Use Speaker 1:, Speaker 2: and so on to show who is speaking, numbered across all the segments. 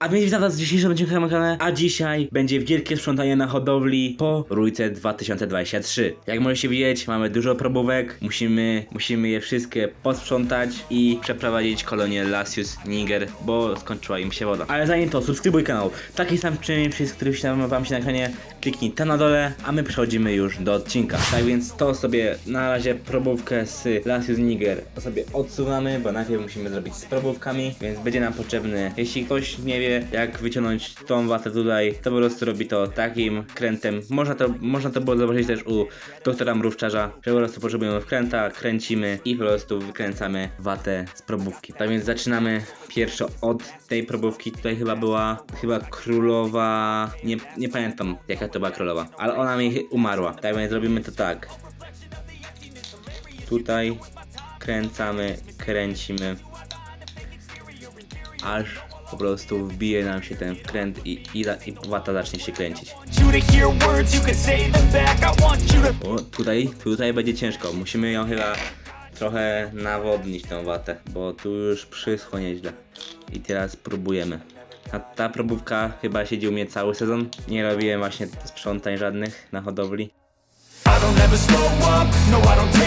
Speaker 1: A więc witam was w dzisiejszym odcinku na kanale, a dzisiaj będzie wielkie sprzątanie na hodowli po Rójce 2023. Jak możecie widzieć, mamy dużo probówek, musimy, musimy je wszystkie posprzątać i przeprowadzić kolonię Lasius Niger, bo skończyła im się woda. Ale zanim to, subskrybuj kanał, taki sam przycisk, który wsiadam wam się na ekranie, kliknij tam na dole, a my przechodzimy już do odcinka. Tak więc to sobie na razie probówkę z Lasius Niger sobie odsuwamy, bo najpierw musimy zrobić z probówkami, więc będzie nam potrzebny, jeśli ktoś nie wie jak wyciągnąć tą watę tutaj, to po prostu robi to takim krętem. Można to, można to było zobaczyć też u doktora mrówczarza, że po prostu potrzebujemy wkręta, kręcimy i po prostu wykręcamy watę z probówki. Tak więc zaczynamy pierwszo od tej probówki. Tutaj chyba była, chyba królowa, nie, nie pamiętam jaka to była królowa, ale ona mi umarła. Tak więc zrobimy to tak. Tutaj kręcamy, kręcimy aż po prostu wbije nam się ten wkręt i, i, i wata zacznie się kręcić. O, tutaj, tutaj będzie ciężko. Musimy ją chyba trochę nawodnić tą watę, bo tu już przyschło nieźle. I teraz próbujemy. A ta probówka chyba siedzi u mnie cały sezon. Nie robiłem właśnie sprzątań żadnych na hodowli.
Speaker 2: I don't ever slow up, no I don't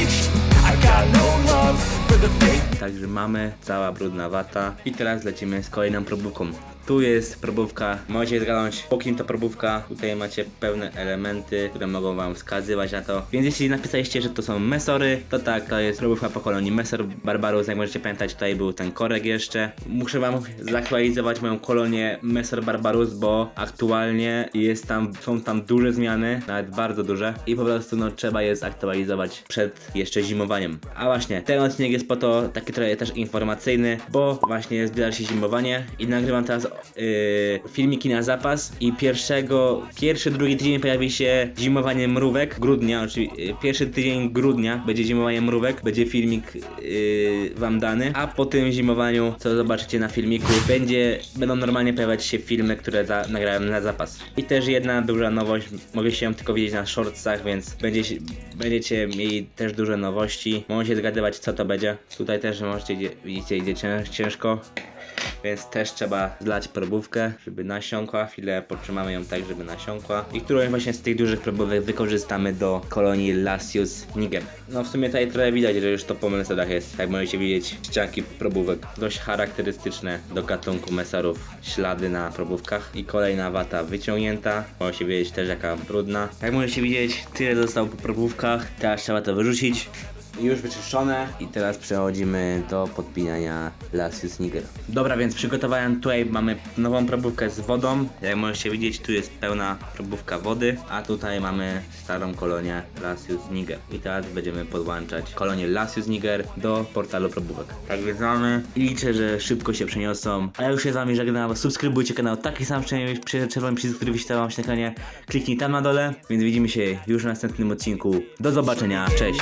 Speaker 1: Także mamy cała brudna wata. I teraz lecimy z kolejną probówką. Tu jest probówka, możecie zgadnąć po kim to probówka. Tutaj macie pełne elementy, które mogą wam wskazywać na to. Więc jeśli napisaliście, że to są mesory, to tak, to jest probówka po kolonii Mesor Barbarus. Jak możecie pamiętać, tutaj był ten korek jeszcze. Muszę wam zaktualizować moją kolonię Mesor Barbarus, bo aktualnie jest tam, są tam duże zmiany, nawet bardzo duże. I po prostu no trzeba je zaktualizować przed jeszcze zimowaniem. A właśnie, ten odcinek jest po to taki trochę też informacyjny, bo właśnie zbliża się zimowanie i nagrywam teraz yy, filmiki na zapas i pierwszego, pierwszy, drugi tydzień pojawi się zimowanie mrówek, grudnia, oczywiście, yy, pierwszy tydzień grudnia będzie zimowanie mrówek, będzie filmik yy, wam dany, a po tym zimowaniu, co zobaczycie na filmiku, będzie, będą normalnie pojawiać się filmy, które za, nagrałem na zapas. I też jedna duża nowość, mogę się ją tylko widzieć na shortsach, więc będziecie, będziecie mieli też duże nowości, możecie zgadywać co to będzie. Tutaj też możecie, widzicie, idzie cięż, ciężko. Więc też trzeba zlać probówkę, żeby nasiąkła. Chwilę potrzymamy ją tak, żeby nasiąkła. I którąś właśnie z tych dużych probówek wykorzystamy do kolonii Lasius Niger. No w sumie tutaj trochę widać, że już to po mesorach jest. Jak możecie widzieć, ścianki probówek. Dość charakterystyczne do gatunku mesorów. Ślady na probówkach. I kolejna wata wyciągnięta. Możecie widzieć też jaka brudna. Jak możecie widzieć, tyle zostało po probówkach. Teraz trzeba to wyrzucić już wyczyszczone i teraz przechodzimy do podpinania Lasius Niger. Dobra, więc przygotowałem tutaj, mamy nową probówkę z wodą. Jak możecie widzieć, tu jest pełna probówka wody, a tutaj mamy starą kolonię Lasius Niger. I teraz będziemy podłączać kolonię Lasius Niger do portalu probówek. Tak więc mamy i liczę, że szybko się przeniosą. A ja już się z wami żegnam, subskrybujcie kanał, taki sam przynajmniej przy czerwonym przycisk, który wyświetlał wam się na ekranie. Kliknij tam na dole, więc widzimy się już w następnym odcinku. Do zobaczenia, cześć!